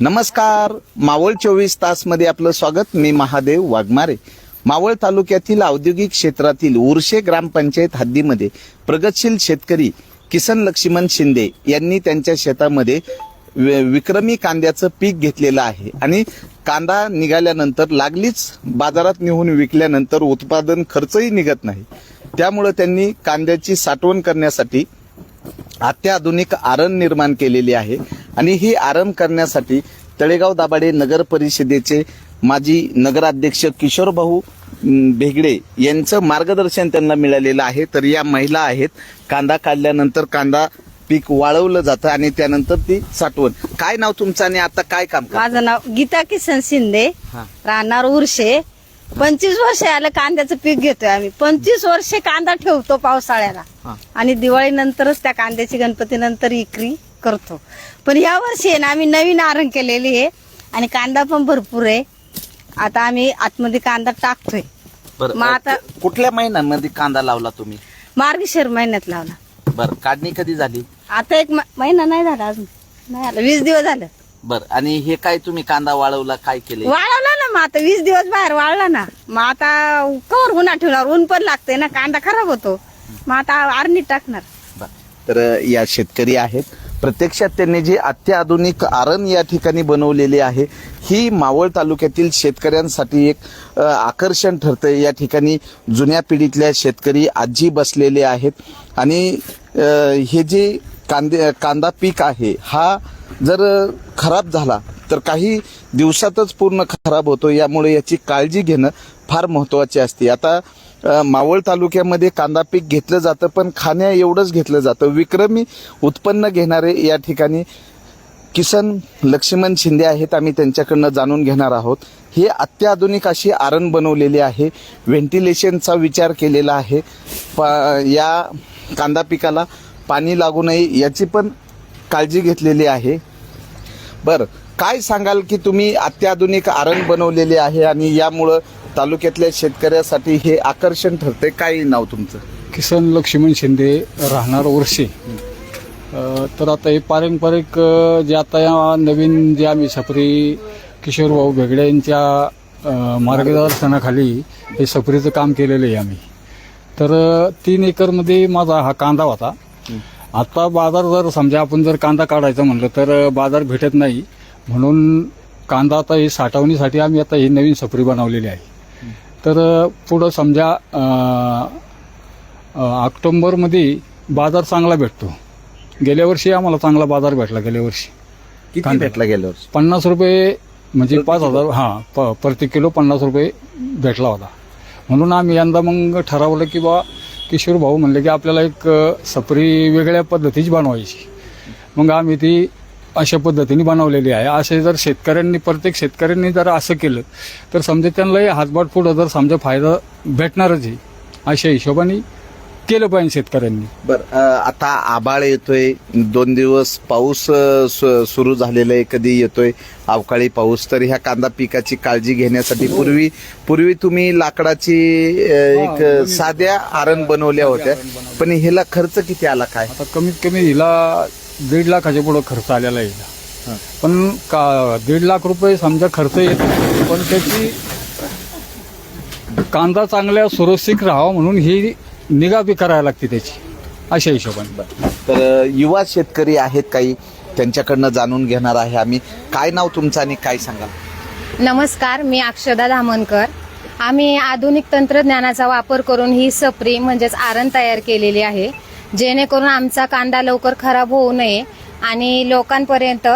नमस्कार. मावळ चोवीस तासमध्ये आपलं स्वागत. मी महादेव वाघमारे. मावळ तालुक्यातील औद्योगिक क्षेत्रातील उर्शे ग्रामपंचायत हद्दीमध्ये प्रगतशील शेतकरी किसन लक्ष्मण शिंदे यांनी त्यांच्या शेतामध्ये विक्रमी कांद्याचं पीक घेतलेलं आहे. आणि कांदा निघाल्यानंतर लागलीच बाजारात नेऊन विकल्यानंतर उत्पादन खर्चही निघत नाही. त्यामुळे त्यांनी कांद्याची साठवण करण्यासाठी अत्याधुनिक आरण निर्माण केलेली आहे. आणि ही आरण करण्यासाठी तळेगाव दाभाडे नगर परिषदेचे माजी नगराध्यक्ष किशोर भाऊ भेगडे यांचं मार्गदर्शन त्यांना मिळालेलं आहे. तर या महिला आहेत. कांदा काढल्यानंतर कांदा पीक वाळवलं जातं आणि त्यानंतर ती साठवण. काय नाव तुमचं आणि आता काय काम? माझं नाव गीता किसन शिंदे. राहणार उर्शे. पंचवीस वर्ष आलं कांद्याचं पीक घेतोय आम्ही. पंचवीस वर्षे कांदा ठेवतो पावसाळ्याला. आणि दिवाळीनंतरच त्या कांद्याची गणपती नंतर इकरी. करतो. पण या वर्षी आहे ना आम्ही नवीन आरण केलेली आहे आणि कांदा पण भरपूर आहे. आता आम्ही आतमध्ये कांदा टाकतोय. बरं मग आता- अं, कुठल्या महिन्यामध्ये कांदा लावला तुम्ही? मार्गशीर महिन्यात लावला. बरं काढणी कधी झाली? आता एक म- महिना नाही झाला अजून. नाही आला वीस दिवस झालं. बरं आणि हे काय तुम्ही कांदा वाळवला काय केले वाळवला ना मग आता वीस दिवस बाहेर वाळला ना. मग आता कवर उन्हा ठेवणार ऊन पण लागते ना कांदा खराब होतो. मग आता आरणी टाकणार. तर या शेतकरी आहेत. प्रत्यक्षात त्यांनी जी अत्याधुनिक आरण या ठिकाणी बनवलेली आहे ही मावळ तालुक्यातील शेतकऱ्यांसाठी एक आकर्षण ठरतं या ठिकाणी जुन्या पिढीतल्या शेतकरी आजी बसलेले आहेत. आणि हे जे कांदे कांदा पीक आहे हा जर खराब झाला तर काही दिवसातच पूर्ण खराब होतो. यामुळे याची काळजी घेणं फार महत्त्वाचे असते. आता मावळ तालुक्यामध्ये कांदा पीक घेतलं जातं पण खाण्या एवढंच घेतलं जातं. विक्रमी उत्पन्न घेणारे या ठिकाणी किसन लक्ष्मण शिंदे आहेत आम्ही त्यांच्याकडनं जाणून घेणार आहोत. हे अत्याधुनिक अशी आरण बनवलेली आहे व्हेंटिलेशनचा विचार केलेला आहे. पा या कांदा पिकाला पाणी लागू नये याची पण काळजी घेतलेली आहे. बरं काय सांगाल की तुम्ही अत्याधुनिक आरण बनवलेले आहे आणि यामुळं तालुक्यातल्या शेतकऱ्यासाठी हे आकर्षण ठरते काय नाव तुमचं? किसन लक्ष्मण शिंदे राहणार वर्षे तर आता हे पारंपरिक जे आता या नवीन जे आम्ही सफरी किशोरभाऊ भेगडे यांच्या मार्गदर्शनाखाली हे सफरीचं काम केलेलं आहे आम्ही. तर तीन एकरमध्ये माझा हा कांदा होता. आता बाजार जर समजा आपण जर कांदा काढायचा म्हणलं तर बाजार भेटत नाही. म्हणून कांदा आता हे साठवणीसाठी आम्ही आता ही नवीन सफरी बनवलेली आहे. तर पुढं समजा ऑक्टोबरमध्ये बाजार चांगला भेटतो. गेल्या वर्षी आम्हाला चांगला बाजार भेटला गेल्या वर्षी. किती. भेटला गेल्या वर्षी? पन्नास रुपये म्हणजे पाच हजार हां प प्रति किलो पन्नास रुपये भेटला होता. म्हणून आम्ही यंदा मग ठरवलं की बा किशोर भाऊ म्हणले की आपल्याला एक अ, सफरी वेगळ्या पद्धतीची बनवायची. मग आम्ही ती अशा पद्धतीने बनवलेली आहे. असे जर शेतकऱ्यांनी प्रत्येक शेतकऱ्यांनी जर असं केलं तर समजा त्यांनाही हातभाट पुढं जर समजा फायदा भेटणारच आहे. अशा हिशोबाने केलं पाहिजे शेतकऱ्यांनी. बर आता आबाळ येतोय. दोन दिवस पाऊस सुरू झालेला आहे कधी येतोय. अवकाळी पाऊस तर ह्या कांदा पिकाची काळजी घेण्यासाठी पूर्वी पूर्वी तुम्ही लाकडाची एक साध्या आरण बनवल्या होत्या. पण ह्याला खर्च किती आला काय? आता कमीत कमी हिला दीड लाखाच्या पुढं खर्च आलेला आहे. पण का दीड लाख रुपये समजा खर्च येतो पण त्याची कांदा चांगल्या सुरक्षित राहावा म्हणून ही निगा बी करायला लागते त्याची अशा हिशोबाने. तर युवा शेतकरी आहेत काही त्यांच्याकडनं जाणून घेणार आहे आम्ही. काय नाव तुमचं आणि काय सांगाल? नमस्कार मी अक्षदा धामणकर. आम्ही आधुनिक तंत्रज्ञानाचा वापर करून ही सपरी म्हणजेच आरण तयार केलेली आहे. जेणेकरून आमचा कांदा लवकर खराब होऊ नये आणि लोकांपर्यंत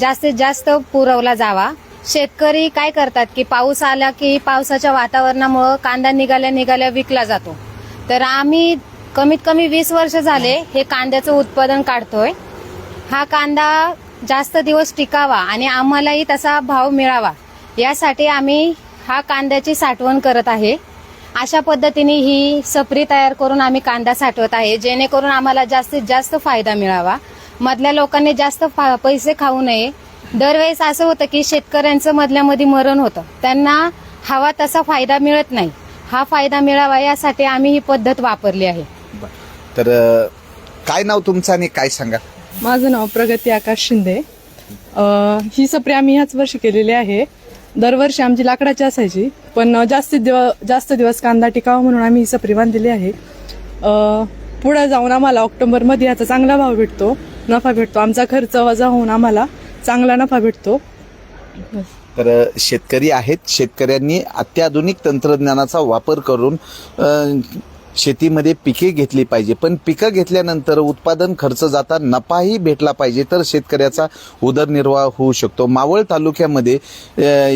जास्तीत जास्त पुरवला जावा. शेतकरी काय करतात की पाऊस आला की पावसाच्या वातावरणामुळं कांदा निघाल्या निघाल्या विकला जातो. तर आम्ही कमीत कमी वीस वर्ष झाले हे कांद्याचं उत्पादन काढतोय. हा कांदा जास्त दिवस टिकावा आणि आम्हालाही तसा भाव मिळावा. यासाठी आम्ही हा कांद्याची साठवण करत आहे. अशा पद्धतीने ही सपरी तयार करून आम्ही कांदा साठवत आहे. जेणेकरून आम्हाला जास्तीत जास्त फायदा मिळावा. मधल्या लोकांनी जास्त फा- पैसे खाऊ नये. दरवेळेस असं होतं की शेतकऱ्यांचं मधल्यामध्ये मरण होतं. त्यांना हवा तसा फायदा मिळत नाही. हा फायदा मिळावा यासाठी आम्ही ही पद्धत वापरली आहे. तर काय नाव तुमचं आणि काय सांगा? माझं नाव प्रगती आकाश शिंदे. ही सप्री आम्ही ह्याच वर्षी केलेली आहे. दरवर्षी आमची लाकडाची असायची. पण जास्तीत दिवस जास्त दिवस कांदा टिकावा म्हणून आम्ही ही सप्री बांधलेली आहे. पुढे जाऊन आम्हाला ऑक्टोबरमध्ये याचा चांगला भाव भेटतो. नफा भेटतो. आमचा खर्च वजा होऊन आम्हाला चांगला नफा भेटतो. तर शेतकरी आहेत. शेतकऱ्यांनी अत्याधुनिक तंत्रज्ञानाचा वापर करून शेतीमध्ये पिके घेतली पाहिजे. पण पिकं घेतल्यानंतर उत्पादन खर्च जाता नफाही भेटला पाहिजे तर शेतकऱ्याचा उदरनिर्वाह होऊ शकतो. मावळ तालुक्यामध्ये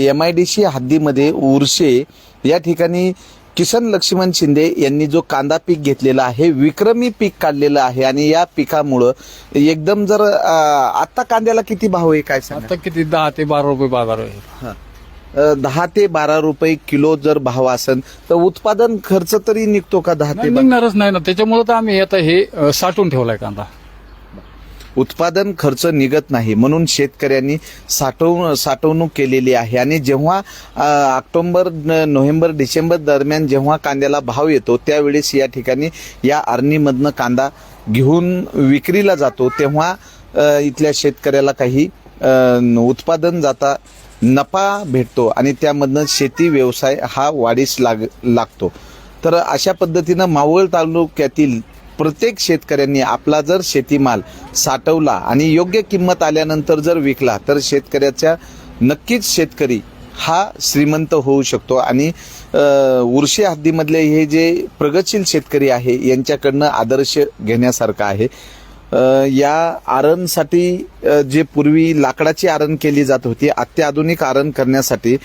एम आय डी सी हद्दीमध्ये उर्शे या ठिकाणी किसन लक्ष्मण शिंदे यांनी जो कांदा पीक घेतलेला आहे विक्रमी पीक काढलेलं आहे आणि या पिकामुळं एकदम जर अ, आता कांद्याला किती भाव आहे काय सांगा आता किती दहा ते बारा रुपये बाजार आहे. दहा ते बारा रुपये किलो जर भाव असेल तर उत्पादन खर्च तरी निघतो का दहा ते बारा? निघणारच नाही ना. त्याच्यामुळे तर आम्ही आता हे अ, साठवून ठेवलाय कांदा. उत्पादन खर्च निघत नाही म्हणून शेतकऱ्यांनी साठवून साठवणूक केलेली आहे. आणि जेव्हा अ, ऑक्टोबर न- नोव्हेंबर डिसेंबर दरम्यान जेव्हा कांद्याला भाव येतो त्यावेळेस या ठिकाणी या आर्नीमधनं कांदा घेऊन विक्रीला जातो. तेव्हा अ, इथल्या शेतकऱ्याला काही अ, उत्पादन जाता नफा भेटतो आणि त्यामधनं शेती व्यवसाय हा वाढीस लाग लागतो. तर अशा पद्धतीनं मावळ तालुक्यातील प्रत्येक शेतकऱ्यांनी आपला जर शेतीमाल साठवला आणि योग्य किंमत आल्यानंतर जर विकला तर शेतकऱ्याच्या नक्कीच शेतकरी हा श्रीमंत होऊ शकतो. आणि उर्शी हद्दीमधले हे जे प्रगतशील शेतकरी आहे यांच्याकडनं आदर्श घेण्यासारखं आहे. या आरणसाठी जे पूर्वी लाकडाची आरण केली जात होती अत्याधुनिक आरण करण्यासाठी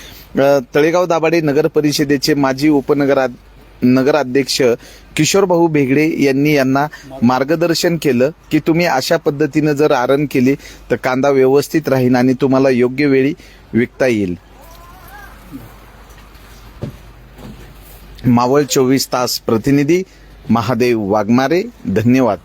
तळेगाव दाभाडे नगर परिषदेचे माजी उपनगरा नगराध्यक्ष किशोरभाऊ भेगडे यांनी यांना मार्गदर्शन केलं की तुम्ही अशा पद्धतीनं जर आरण केली तर कांदा व्यवस्थित राहील आणि तुम्हाला योग्य वेळी विकता येईल. मावळ चोवीस तास प्रतिनिधी महादेव वाघमारे धन्यवाद.